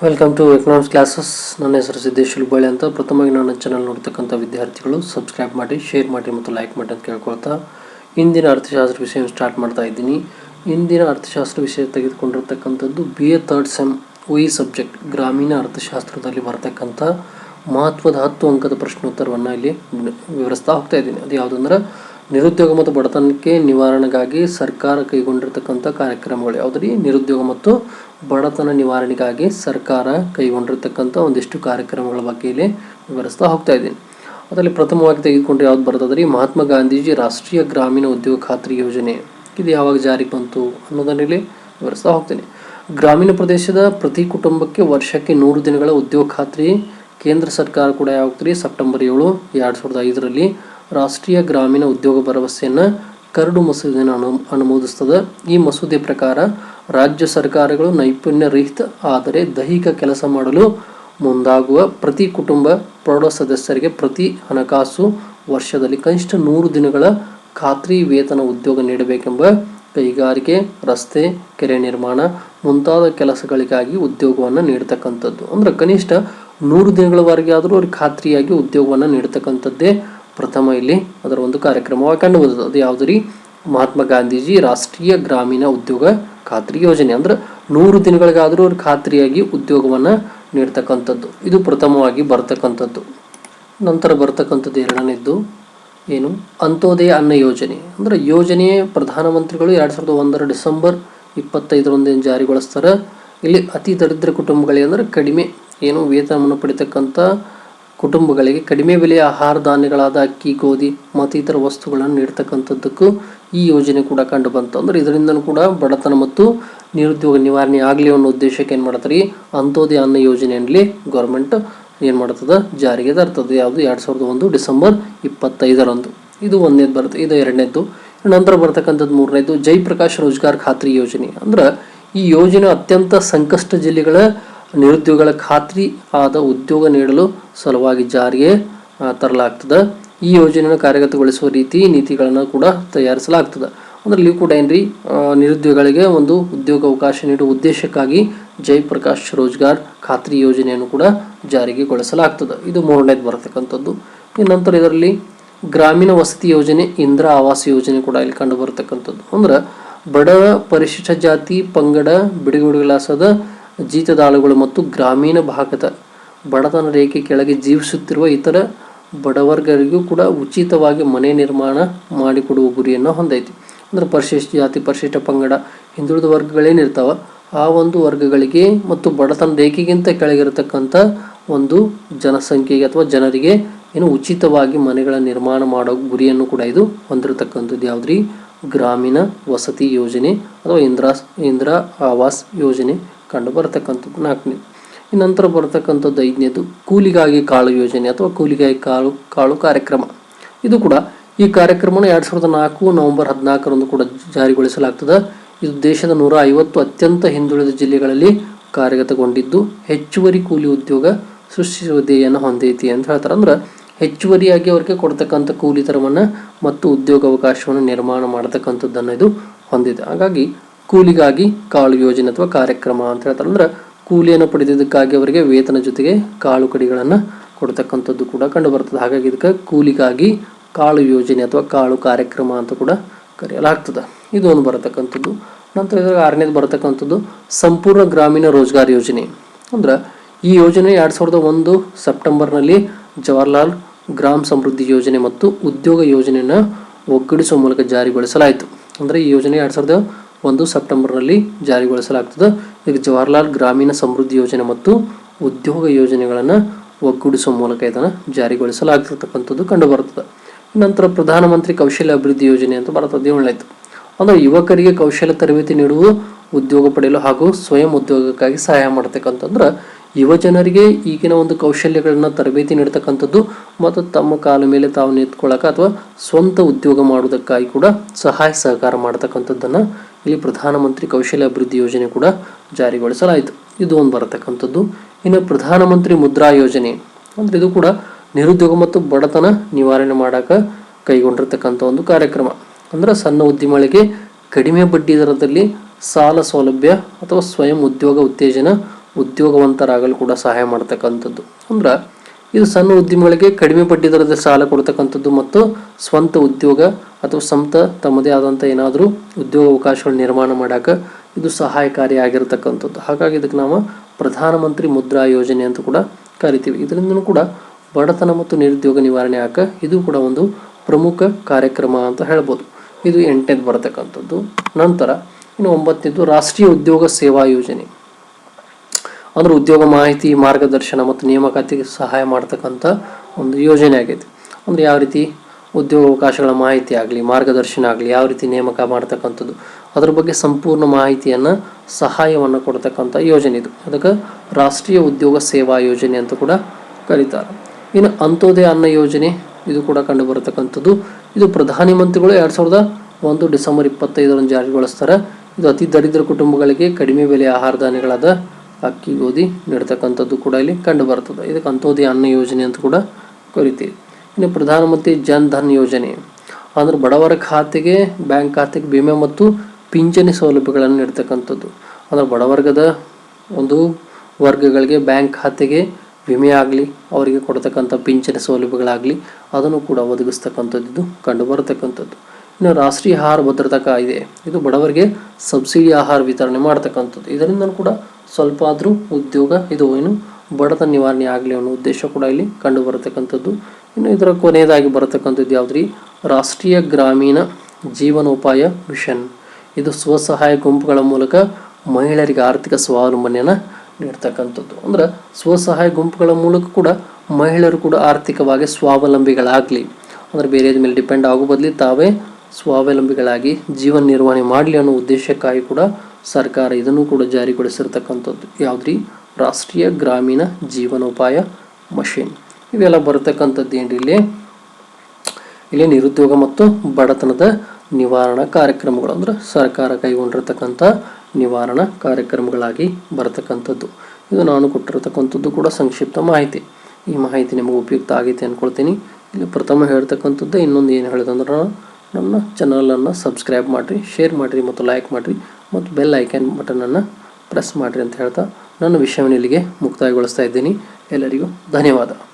Welcome to economics classes ನನ್ನ ಹೆಸರು ಸಿದ್ದೇಶ್ ಹುಲ್ಬಾಳೆ ಅಂತ. ಪ್ರಥಮವಾಗಿ ನನ್ನ ಚಾನಲ್ ನೋಡ್ತಕ್ಕಂಥ ವಿದ್ಯಾರ್ಥಿಗಳು ಸಬ್ಸ್ಕ್ರೈಬ್ ಮಾಡಿ ಶೇರ್ ಮಾಡಿ ಮತ್ತು ಲೈಕ್ ಮಾಡಿ ಅಂತ ಕೇಳ್ಕೊಳ್ತಾ ಇಂದಿನ ಅರ್ಥಶಾಸ್ತ್ರ ವಿಷಯ ಸ್ಟಾರ್ಟ್ ಮಾಡ್ತಾ ಇದ್ದೀನಿ. ಇಂದಿನ ಅರ್ಥಶಾಸ್ತ್ರ ವಿಷಯ ತೆಗೆದುಕೊಂಡಿರ್ತಕ್ಕಂಥದ್ದು ಬಿ ಎ ಥರ್ಡ್ ಸೆಮ್ ಈ ಸಬ್ಜೆಕ್ಟ್ ಗ್ರಾಮೀಣ ಅರ್ಥಶಾಸ್ತ್ರದಲ್ಲಿ ಬರ್ತಕ್ಕಂಥ ಮಹತ್ವದ ಹತ್ತು ಅಂಕದ ಪ್ರಶ್ನೋತ್ತರವನ್ನು ಇಲ್ಲಿ ವಿವರಿಸ್ತಾ ಹೋಗ್ತಾ ಇದ್ದೀನಿ. ಅದು ಯಾವುದಂದ್ರೆ ನಿರುದ್ಯೋಗ ಮತ್ತು ಬಡತನಕ್ಕೆ ನಿವಾರಣೆಗಾಗಿ ಸರ್ಕಾರ ಕೈಗೊಂಡಿರ್ತಕ್ಕಂಥ ಕಾರ್ಯಕ್ರಮಗಳು ಯಾವುದ್ರಿ ನಿರುದ್ಯೋಗ ಮತ್ತು ಬಡತನ ನಿವಾರಣೆಗಾಗಿ ಸರ್ಕಾರ ಕೈಗೊಂಡಿರ್ತಕ್ಕಂಥ ಒಂದಿಷ್ಟು ಕಾರ್ಯಕ್ರಮಗಳ ಬಗ್ಗೆ ಇಲ್ಲಿ ವಿವರಿಸ್ತಾ ಹೋಗ್ತಾ ಇದ್ದೀನಿ. ಅದರಲ್ಲಿ ಪ್ರಥಮವಾಗಿ ತೆಗೆದುಕೊಂಡು ಯಾವ್ದು ಬರ್ತದ್ರಿ ಮಹಾತ್ಮ ಗಾಂಧೀಜಿ ರಾಷ್ಟ್ರೀಯ ಗ್ರಾಮೀಣ ಉದ್ಯೋಗ ಖಾತ್ರಿ ಯೋಜನೆ. ಇದು ಯಾವಾಗ ಜಾರಿಗೆ ಬಂತು ಅನ್ನೋದನ್ನ ಇಲ್ಲಿ ವಿವರಿಸ್ತಾ ಹೋಗ್ತೀನಿ. ಗ್ರಾಮೀಣ ಪ್ರದೇಶದ ಪ್ರತಿ ಕುಟುಂಬಕ್ಕೆ ವರ್ಷಕ್ಕೆ ನೂರು ದಿನಗಳ ಉದ್ಯೋಗ ಖಾತ್ರಿ ಕೇಂದ್ರ ಸರ್ಕಾರ ಕೂಡ ಯಾವಾಗ್ತೀರಿ ಸೆಪ್ಟೆಂಬರ್ ಏಳು, ಎರಡು ಸಾವಿರದ ಐದರಲ್ಲಿ ರಾಷ್ಟ್ರೀಯ ಗ್ರಾಮೀಣ ಉದ್ಯೋಗ ಭರವಸೆಯನ್ನು ಕರಡು ಮಸೂದೆಯನ್ನು ಅನು, ಅನುಮೋದಿಸ್ತದೆ. ಈ ಮಸೂದೆ ಪ್ರಕಾರ ರಾಜ್ಯ ಸರ್ಕಾರಗಳು ನೈಪುಣ್ಯ ರಹಿತ, ಆದರೆ ದೈಹಿಕ ಕೆಲಸ ಮಾಡಲು ಮುಂದಾಗುವ ಪ್ರತಿ ಕುಟುಂಬ ಪ್ರೌಢ ಸದಸ್ಯರಿಗೆ ಪ್ರತಿ ಹಣಕಾಸು ವರ್ಷದಲ್ಲಿ ಕನಿಷ್ಠ ನೂರು ದಿನಗಳ ಖಾತ್ರಿ ವೇತನ ಉದ್ಯೋಗ ನೀಡಬೇಕೆಂಬ ಕೈಗಾರಿಕೆ, ರಸ್ತೆ, ಕೆರೆ ನಿರ್ಮಾಣ ಮುಂತಾದ ಕೆಲಸಗಳಿಗಾಗಿ ಉದ್ಯೋಗವನ್ನು ನೀಡತಕ್ಕಂಥದ್ದು. ಅಂದರೆ ಕನಿಷ್ಠ ನೂರು ದಿನಗಳವರೆಗೆ ಆದರೂ ಅವ್ರಿಗೆ ಖಾತ್ರಿಯಾಗಿ ಉದ್ಯೋಗವನ್ನು ನೀಡತಕ್ಕಂಥದ್ದೇ ಪ್ರಥಮ ಇಲ್ಲಿ ಅದರ ಒಂದು ಕಾರ್ಯಕ್ರಮವಾಗಿ ಕಂಡುಬಂದದ್ದು ಅದು ಯಾವುದು ರೀ? ಮಹಾತ್ಮ ಗಾಂಧೀಜಿ ರಾಷ್ಟ್ರೀಯ ಗ್ರಾಮೀಣ ಉದ್ಯೋಗ ಖಾತ್ರಿ ಯೋಜನೆ. ಅಂದ್ರೆ ನೂರು ದಿನಗಳಿಗಾದರೂ ಅವ್ರು ಖಾತ್ರಿಯಾಗಿ ಉದ್ಯೋಗವನ್ನು ನೀಡ್ತಕ್ಕಂಥದ್ದು. ಇದು ಪ್ರಥಮವಾಗಿ ಬರ್ತಕ್ಕಂಥದ್ದು. ನಂತರ ಬರ್ತಕ್ಕಂಥದ್ದು ಎರಡನೇದ್ದು ಏನು? ಅಂತ್ಯೋದಯ ಅನ್ನ ಯೋಜನೆ. ಅಂದ್ರೆ ಯೋಜನೆ ಪ್ರಧಾನಮಂತ್ರಿಗಳು ಎರಡು ಸಾವಿರದ ಒಂದರ ಡಿಸೆಂಬರ್ ಇಪ್ಪತ್ತೈದರೊಂದೇನು ಜಾರಿಗೊಳಿಸ್ತಾರೆ. ಇಲ್ಲಿ ಅತಿ ದರಿದ್ರ ಕುಟುಂಬಗಳಿಗೆ ಅಂದರೆ ಕಡಿಮೆ ಏನು ವೇತನವನ್ನು ಪಡಿತಕ್ಕಂಥ ಕುಟುಂಬಗಳಿಗೆ ಕಡಿಮೆ ಬೆಲೆಯ ಆಹಾರ ಧಾನ್ಯಗಳಾದ ಅಕ್ಕಿ, ಗೋಧಿ ಮತ್ತು ಇತರ ವಸ್ತುಗಳನ್ನು ನೀಡ್ತಕ್ಕಂಥದ್ದಕ್ಕೂ ಈ ಯೋಜನೆ ಕೂಡ ಕಂಡು ಬಂತು. ಅಂದರೆ ಇದರಿಂದನೂ ಕೂಡ ಬಡತನ ಮತ್ತು ನಿರುದ್ಯೋಗ ನಿವಾರಣೆ ಆಗಲಿ ಅನ್ನೋ ಉದ್ದೇಶಕ್ಕೆ ಏನು ಮಾಡ್ತಾರೆ? ಅಂತ್ಯೋದಯ ಅನ್ನ ಯೋಜನೆಯಲ್ಲಿ ಗೌರ್ಮೆಂಟ್ ಏನು ಮಾಡ್ತದೆ? ಜಾರಿಗೆ ತರ್ತದೆ. ಯಾವುದು? ಎರಡು ಸಾವಿರದ ಒಂದು ಡಿಸೆಂಬರ್ ಇಪ್ಪತ್ತೈದರಂದು. ಇದು ಒಂದನೇದು ಬರುತ್ತೆ. ಇದು ಎರಡನೇದು ನಂತರ ಬರ್ತಕ್ಕಂಥದ್ದು ಮೂರನೇದು ಜೈಪ್ರಕಾಶ್ ರೋಜ್ಗಾರ್ ಖಾತ್ರಿ ಯೋಜನೆ. ಅಂದ್ರೆ ಈ ಯೋಜನೆ ಅತ್ಯಂತ ಸಂಕಷ್ಟ ಜಿಲ್ಲೆಗಳ ನಿರುದ್ಯೋಗಗಳ ಖಾತ್ರಿ ಆದ ಉದ್ಯೋಗ ನೀಡಲು ಸಲುವಾಗಿ ಜಾರಿಗೆ ತರಲಾಗ್ತದೆ. ಈ ಯೋಜನೆಯನ್ನು ಕಾರ್ಯಗತಗೊಳಿಸುವ ರೀತಿ ನೀತಿಗಳನ್ನು ಕೂಡ ತಯಾರಿಸಲಾಗ್ತದೆ. ಅಂದ್ರೆ ಇಲ್ಲಿ ಕೂಡ ಏನ್ರಿ ನಿರುದ್ಯೋಗಿಗಳಿಗೆ ಒಂದು ಉದ್ಯೋಗ ಅವಕಾಶ ನೀಡುವ ಉದ್ದೇಶಕ್ಕಾಗಿ ಜಯಪ್ರಕಾಶ್ ರೋಜ್ಗಾರ್ ಖಾತ್ರಿ ಯೋಜನೆಯನ್ನು ಕೂಡ ಜಾರಿಗೆ ಗೊಳಿಸಲಾಗ್ತದೆ. ಇದು ಮೂರನೇದು ಬರತಕ್ಕಂಥದ್ದು. ಈ ನಂತರ ಇದರಲ್ಲಿ ಗ್ರಾಮೀಣ ವಸತಿ ಯೋಜನೆ, ಇಂದಿರಾ ಆವಾಸ ಯೋಜನೆ ಕೂಡ ಇಲ್ಲಿ ಕಂಡು ಬರತಕ್ಕಂಥದ್ದು. ಅಂದ್ರೆ ಬಡ, ಪರಿಶಿಷ್ಟ ಜಾತಿ, ಪಂಗಡ ಬಿಡುಗಡೆಗಳಾಸದ ಜೀತದಾಳುಗಳು ಮತ್ತು ಗ್ರಾಮೀಣ ಭಾಗದ ಬಡತನ ರೇಖೆ ಕೆಳಗೆ ಜೀವಿಸುತ್ತಿರುವ ಇತರ ಬಡವರ್ಗರಿಗೂ ಕೂಡ ಉಚಿತವಾಗಿ ಮನೆ ನಿರ್ಮಾಣ ಮಾಡಿಕೊಡುವ ಗುರಿಯನ್ನು ಹೊಂದೈತಿ. ಅಂದ್ರೆ ಪರಿಶಿಷ್ಟ ಜಾತಿ, ಪರಿಶಿಷ್ಟ ಪಂಗಡ, ಹಿಂದುಳಿದ ವರ್ಗಗಳೇನಿರ್ತಾವ ಆ ಒಂದು ವರ್ಗಗಳಿಗೆ ಮತ್ತು ಬಡತನ ರೇಖೆಗಿಂತ ಕೆಳಗಿರತಕ್ಕಂಥ ಒಂದು ಜನಸಂಖ್ಯೆಗೆ ಅಥವಾ ಜನರಿಗೆ ಏನು ಉಚಿತವಾಗಿ ಮನೆಗಳ ನಿರ್ಮಾಣ ಮಾಡೋ ಗುರಿಯನ್ನು ಕೂಡ ಇದು ಹೊಂದಿರತಕ್ಕಂಥದ್ದು. ಯಾವುದ್ರಿ? ಗ್ರಾಮೀಣ ವಸತಿ ಯೋಜನೆ ಅಥವಾ ಇಂದ್ರಾ ಇಂದಿರಾ ಆವಾಸ್ ಯೋಜನೆ. ಕಂಡು ಬರತಕ್ಕಂಥದ್ದು ನಾಲ್ಕನೇ ನಂತರ ಬರತಕ್ಕಂಥದ್ದು ಐದನೇದು, ಕೂಲಿಗಾಗಿ ಕಾಳು ಯೋಜನೆ ಅಥವಾ ಕೂಲಿಗಾಗಿ ಕಾಳು ಕಾಳು ಕಾರ್ಯಕ್ರಮ. ಇದು ಕೂಡ ಈ ಕಾರ್ಯಕ್ರಮವನ್ನು ಎರಡು ಸಾವಿರದ ನಾಲ್ಕು ನವೆಂಬರ್ ಹದಿನಾಲ್ಕರಂದು ಕೂಡ ಜಾರಿಗೊಳಿಸಲಾಗ್ತದೆ. ಇದು ದೇಶದ ನೂರ ಐವತ್ತು ಅತ್ಯಂತ ಹಿಂದುಳಿದ ಜಿಲ್ಲೆಗಳಲ್ಲಿ ಕಾರ್ಯಗತಗೊಂಡಿದ್ದು, ಹೆಚ್ಚುವರಿ ಕೂಲಿ ಉದ್ಯೋಗ ಸೃಷ್ಟಿಸುವ ಧ್ಯೇಯನ ಹೊಂದೈತಿ ಅಂತ ಹೇಳ್ತಾರೆ. ಅಂದ್ರೆ ಹೆಚ್ಚುವರಿಯಾಗಿ ಅವರಿಗೆ ಕೊಡ್ತಕ್ಕಂಥ ಕೂಲಿ ತರವನ್ನು ಮತ್ತು ಉದ್ಯೋಗ ಅವಕಾಶವನ್ನು ನಿರ್ಮಾಣ ಮಾಡತಕ್ಕಂಥದ್ದನ್ನು ಇದು ಹೊಂದಿದೆ. ಹಾಗಾಗಿ ಕೂಲಿಗಾಗಿ ಕಾಳು ಯೋಜನೆ ಅಥವಾ ಕಾರ್ಯಕ್ರಮ ಅಂತ ಹೇಳ್ತಾರೆ. ಅಂದ್ರೆ ಕೂಲಿಯನ್ನು ಪಡೆದಿದ್ದಕ್ಕಾಗಿ ಅವರಿಗೆ ವೇತನ ಜೊತೆಗೆ ಕಾಳು ಕಡಿಗಳನ್ನು ಕೊಡ್ತಕ್ಕಂಥದ್ದು ಕೂಡ ಕಂಡು ಬರ್ತದೆ. ಹಾಗಾಗಿ ಇದಕ್ಕೆ ಕೂಲಿಗಾಗಿ ಕಾಳು ಯೋಜನೆ ಅಥವಾ ಕಾಳು ಕಾರ್ಯಕ್ರಮ ಅಂತ ಕೂಡ ಕರೆಯಲಾಗ್ತದೆ. ಇದು ಒಂದು ಬರತಕ್ಕಂಥದ್ದು. ನಂತರ ಇದ್ರಾಗ ಆರನೇದು ಬರತಕ್ಕಂಥದ್ದು ಸಂಪೂರ್ಣ ಗ್ರಾಮೀಣ ರೋಜ್ಗಾರ್ ಯೋಜನೆ. ಅಂದ್ರೆ ಈ ಯೋಜನೆ ಎರಡು ಸಾವಿರದ ಒಂದು ಸೆಪ್ಟೆಂಬರ್ನಲ್ಲಿ ಜವಾಹರ್ಲಾಲ್ ಗ್ರಾಮ ಸಮೃದ್ಧಿ ಯೋಜನೆ ಮತ್ತು ಉದ್ಯೋಗ ಯೋಜನೆಯನ್ನು ಒಗ್ಗಡಿಸುವ ಮೂಲಕ ಜಾರಿಗೊಳಿಸಲಾಯಿತು. ಅಂದರೆ ಈ ಯೋಜನೆ ಎರಡು ಸಾವಿರದ ಒಂದು ಸೆಪ್ಟೆಂಬರ್ನಲ್ಲಿ ಜಾರಿಗೊಳಿಸಲಾಗ್ತದೆ. ಇದಕ್ಕೆ ಜವಾಹರ್ಲಾಲ್ ಗ್ರಾಮೀಣ ಸಮೃದ್ಧಿ ಯೋಜನೆ ಮತ್ತು ಉದ್ಯೋಗ ಯೋಜನೆಗಳನ್ನು ಒಗ್ಗೂಡಿಸುವ ಮೂಲಕ ಇದನ್ನು ಜಾರಿಗೊಳಿಸಲಾಗ್ತಿರ್ತಕ್ಕಂಥದ್ದು ಕಂಡುಬರುತ್ತದೆ. ನಂತರ ಪ್ರಧಾನಮಂತ್ರಿ ಕೌಶಲ್ಯ ಅಭಿವೃದ್ಧಿ ಯೋಜನೆ ಅಂತ ಬರ್ತದೆ ಏಳನೇದು ಅಂದರೆ ಯುವಕರಿಗೆ ಕೌಶಲ್ಯ ತರಬೇತಿ ನೀಡುವ ಉದ್ಯೋಗ ಪಡೆಯಲು ಹಾಗೂ ಸ್ವಯಂ ಉದ್ಯೋಗಕ್ಕಾಗಿ ಸಹಾಯ ಮಾಡ್ತಕ್ಕಂತಂದ್ರೆ ಯುವ ಜನರಿಗೆ ಈಗಿನ ಒಂದು ಕೌಶಲ್ಯಗಳನ್ನು ತರಬೇತಿ ನೀಡ್ತಕ್ಕಂಥದ್ದು ಮತ್ತು ತಮ್ಮ ಕಾಲ ಮೇಲೆ ತಾವು ನಿಂತ್ಕೊಳ್ಳೋಕೆ ಅಥವಾ ಸ್ವಂತ ಉದ್ಯೋಗ ಮಾಡುವುದಕ್ಕಾಗಿ ಕೂಡ ಸಹಾಯ ಸಹಕಾರ ಮಾಡ್ತಕ್ಕಂಥದ್ದನ್ನು ಇಲ್ಲಿ ಪ್ರಧಾನಮಂತ್ರಿ ಕೌಶಲ್ಯ ಅಭಿವೃದ್ಧಿ ಯೋಜನೆ ಕೂಡ ಜಾರಿಗೊಳಿಸಲಾಯಿತು. ಇದು ಒಂದು ಬರತಕ್ಕಂಥದ್ದು. ಇನ್ನು ಪ್ರಧಾನಮಂತ್ರಿ ಮುದ್ರಾ ಯೋಜನೆ ಅಂದ್ರೆ ಇದು ಕೂಡ ನಿರುದ್ಯೋಗ ಮತ್ತು ಬಡತನ ನಿವಾರಣೆ ಮಾಡಾಕ ಕೈಗೊಂಡಿರ್ತಕ್ಕಂಥ ಒಂದು ಕಾರ್ಯಕ್ರಮ. ಅಂದ್ರೆ ಸಣ್ಣ ಉದ್ಯಮಗಳಿಗೆ ಕಡಿಮೆ ಬಡ್ಡಿ ದರದಲ್ಲಿ ಸಾಲ ಸೌಲಭ್ಯ ಅಥವಾ ಸ್ವಯಂ ಉದ್ಯೋಗ ಉತ್ತೇಜನ ಉದ್ಯೋಗವಂತರಾಗಲು ಕೂಡ ಸಹಾಯ ಮಾಡತಕ್ಕಂಥದ್ದು. ಅಂದ್ರೆ ಇದು ಸಣ್ಣ ಉದ್ಯಮಗಳಿಗೆ ಕಡಿಮೆ ಬಡ್ಡಿ ದರದ ಸಾಲ ಕೊಡ್ತಕ್ಕಂಥದ್ದು ಮತ್ತು ಸ್ವಂತ ಉದ್ಯೋಗ ಅಥವಾ ಸ್ವಂತ ತಮ್ಮದೇ ಆದಂಥ ಏನಾದರೂ ಉದ್ಯೋಗ ಅವಕಾಶಗಳು ನಿರ್ಮಾಣ ಮಾಡಾಕ ಇದು ಸಹಾಯಕಾರಿಯಾಗಿರ್ತಕ್ಕಂಥದ್ದು ಹಾಗಾಗಿ ಇದಕ್ಕೆ ನಾವು ಪ್ರಧಾನಮಂತ್ರಿ ಮುದ್ರಾ ಯೋಜನೆ ಅಂತ ಕೂಡ ಕರಿತೀವಿ. ಇದರಿಂದನೂ ಕೂಡ ಬಡತನ ಮತ್ತು ನಿರುದ್ಯೋಗ ನಿವಾರಣೆ ಆಕ ಇದು ಕೂಡ ಒಂದು ಪ್ರಮುಖ ಕಾರ್ಯಕ್ರಮ ಅಂತ ಹೇಳ್ಬೋದು. ಇದು ಎಂಟನೇದು ಬರತಕ್ಕಂಥದ್ದು. ನಂತರ ಇನ್ನು ಒಂಬತ್ತನೇದು ರಾಷ್ಟ್ರೀಯ ಉದ್ಯೋಗ ಸೇವಾ ಯೋಜನೆ. ಅಂದ್ರೆ ಉದ್ಯೋಗ ಮಾಹಿತಿ, ಮಾರ್ಗದರ್ಶನ ಮತ್ತು ನೇಮಕಾತಿಗೆ ಸಹಾಯ ಮಾಡ್ತಕ್ಕಂಥ ಒಂದು ಯೋಜನೆ ಆಗೈತಿ. ಅಂದ್ರೆ ಯಾವ ರೀತಿ ಉದ್ಯೋಗ ಅವಕಾಶಗಳ ಮಾಹಿತಿ ಆಗಲಿ, ಮಾರ್ಗದರ್ಶನ ಆಗಲಿ, ಯಾವ ರೀತಿ ನೇಮಕ ಮಾಡ್ತಕ್ಕಂಥದ್ದು, ಅದ್ರ ಬಗ್ಗೆ ಸಂಪೂರ್ಣ ಮಾಹಿತಿಯನ್ನು ಸಹಾಯವನ್ನು ಕೊಡ್ತಕ್ಕಂಥ ಯೋಜನೆ ಇದು. ಅದಕ್ಕೆ ರಾಷ್ಟ್ರೀಯ ಉದ್ಯೋಗ ಸೇವಾ ಯೋಜನೆ ಅಂತ ಕೂಡ ಕರೀತಾರೆ. ಇನ್ನು ಅಂತ್ಯೋದಯ ಅನ್ನ ಯೋಜನೆ ಇದು ಕೂಡ ಕಂಡು ಬರತಕ್ಕಂಥದ್ದು. ಇದು ಪ್ರಧಾನಿ ಮಂತ್ರಿಗಳು ಎರಡು ಸಾವಿರದ ಒಂದು ಡಿಸೆಂಬರ್ ಇಪ್ಪತ್ತೈದರಂದು ಜಾರಿಗೊಳಿಸ್ತಾರೆ. ಇದು ಅತಿ ದರಿದ್ರ ಕುಟುಂಬಗಳಿಗೆ ಕಡಿಮೆ ಬೆಲೆ ಆಹಾರ ಧಾನ್ಯಗಳಾದ ಅಕ್ಕಿ ಗೋಧಿ ನೀಡ್ತಕ್ಕಂಥದ್ದು ಕೂಡ ಇಲ್ಲಿ ಕಂಡು ಬರ್ತದೆ. ಇದಕ್ಕೆ ಅಂತ್ಯೋದಯ ಅನ್ನ ಯೋಜನೆ ಅಂತ ಕೂಡ ಕರಿತೀವಿ. ಇನ್ನು ಪ್ರಧಾನಮಂತ್ರಿ ಜನ್ ಧನ್ ಯೋಜನೆ. ಅಂದ್ರೆ ಬಡವರ ಖಾತೆಗೆ, ಬ್ಯಾಂಕ್ ಖಾತೆಗೆ ವಿಮೆ ಮತ್ತು ಪಿಂಚಣಿ ಸೌಲಭ್ಯಗಳನ್ನು ನೀಡ್ತಕ್ಕಂಥದ್ದು. ಅಂದ್ರೆ ಬಡವರ್ಗದ ಒಂದು ವರ್ಗಗಳಿಗೆ ಬ್ಯಾಂಕ್ ಖಾತೆಗೆ ವಿಮೆ ಆಗಲಿ, ಅವರಿಗೆ ಕೊಡ್ತಕ್ಕಂಥ ಪಿಂಚಣಿ ಸೌಲಭ್ಯಗಳಾಗಲಿ, ಅದನ್ನು ಕೂಡ ಒದಗಿಸ್ತಕ್ಕಂಥದ್ದು ಕಂಡು ಬರತಕ್ಕಂಥದ್ದು. ಇನ್ನು ರಾಷ್ಟ್ರೀಯ ಆಹಾರ ಭದ್ರತಾ ಕಾಯ್ದೆ. ಇದು ಬಡವರಿಗೆ ಸಬ್ಸಿಡಿ ಆಹಾರ ವಿತರಣೆ ಮಾಡ್ತಕ್ಕಂಥದ್ದು. ಇದರಿಂದ ಕೂಡ ಸ್ವಲ್ಪ ಆದರೂ ಉದ್ಯೋಗ ಇದು ಏನು ಬಡತನ ನಿವಾರಣೆ ಆಗಲಿ ಅನ್ನೋ ಉದ್ದೇಶ ಕೂಡ ಇಲ್ಲಿ ಕಂಡು ಬರತಕ್ಕಂಥದ್ದು ಇನ್ನು ಇದರ ಕೊನೆಯದಾಗಿ ಬರತಕ್ಕಂಥದ್ದು ಯಾವುದ್ರಿ? ರಾಷ್ಟ್ರೀಯ ಗ್ರಾಮೀಣ ಜೀವನೋಪಾಯ ಮಿಷನ್. ಇದು ಸ್ವಸಹಾಯ ಗುಂಪುಗಳ ಮೂಲಕ ಮಹಿಳೆಯರಿಗೆ ಆರ್ಥಿಕ ಸ್ವಾವಲಂಬನೆಯನ್ನು ನೀಡ್ತಕ್ಕಂಥದ್ದು. ಅಂದ್ರೆ ಸ್ವಸಹಾಯ ಗುಂಪುಗಳ ಮೂಲಕ ಕೂಡ ಮಹಿಳೆಯರು ಕೂಡ ಆರ್ಥಿಕವಾಗಿ ಸ್ವಾವಲಂಬಿಗಳಾಗಲಿ. ಅಂದ್ರೆ ಬೇರೆಯದ ಮೇಲೆ ಡಿಪೆಂಡ್ ಆಗೋ ಬದಲಿ ತಾವೇ ಸ್ವಾವಲಂಬಿಗಳಾಗಿ ಜೀವನ ನಿರ್ವಹಣೆ ಮಾಡಲಿ ಅನ್ನೋ ಉದ್ದೇಶಕ್ಕಾಗಿ ಕೂಡ ಸರ್ಕಾರ ಇದನ್ನು ಕೂಡ ಜಾರಿಗೊಳಿಸಿರ್ತಕ್ಕಂಥದ್ದು ಯಾವುದ್ರಿ? ರಾಷ್ಟ್ರೀಯ ಗ್ರಾಮೀಣ ಜೀವನೋಪಾಯ ಮಷಿನ್. ಇವೆಲ್ಲ ಬರತಕ್ಕಂಥದ್ದು ಏನ್ರಿ ಇಲ್ಲಿ? ಇಲ್ಲಿ ನಿರುದ್ಯೋಗ ಮತ್ತು ಬಡತನದ ನಿವಾರಣಾ ಕಾರ್ಯಕ್ರಮಗಳು ಅಂದ್ರೆ ಸರ್ಕಾರ ಕೈಗೊಂಡಿರ್ತಕ್ಕಂಥ ನಿವಾರಣಾ ಕಾರ್ಯಕ್ರಮಗಳಾಗಿ ಬರತಕ್ಕಂಥದ್ದು. ಇದು ನಾನು ಕೊಟ್ಟಿರತಕ್ಕಂಥದ್ದು ಕೂಡ ಸಂಕ್ಷಿಪ್ತ ಮಾಹಿತಿ. ಈ ಮಾಹಿತಿ ನಿಮಗೆ ಉಪಯುಕ್ತ ಆಗೈತೆ ಅಂದ್ಕೊಳ್ತೀನಿ ಇಲ್ಲಿ ಪ್ರಥಮ ಹೇಳ್ತಕ್ಕಂಥದ್ದು ಇನ್ನೊಂದು ಏನು ಹೇಳಿದಂದ್ರೆ ನನ್ನ ಚಾನಲನ್ನು ಸಬ್ಸ್ಕ್ರೈಬ್ ಮಾಡಿರಿ ಶೇರ್ ಮಾಡಿರಿ ಮತ್ತು ಲೈಕ್ ಮಾಡಿರಿ. ಮತ್ತು ಬೆಲ್ ಐಕನ್ ಬಟನನ್ನು ಪ್ರೆಸ್ ಮಾಡಿರಿ ಅಂತ ಹೇಳ್ತಾ ನನ್ನ ವಿಷಯವನ್ನು ಇಲ್ಲಿಗೆ ಮುಕ್ತಾಯಗೊಳಿಸ್ತಾ ಇದ್ದೀನಿ. ಎಲ್ಲರಿಗೂ ಧನ್ಯವಾದ.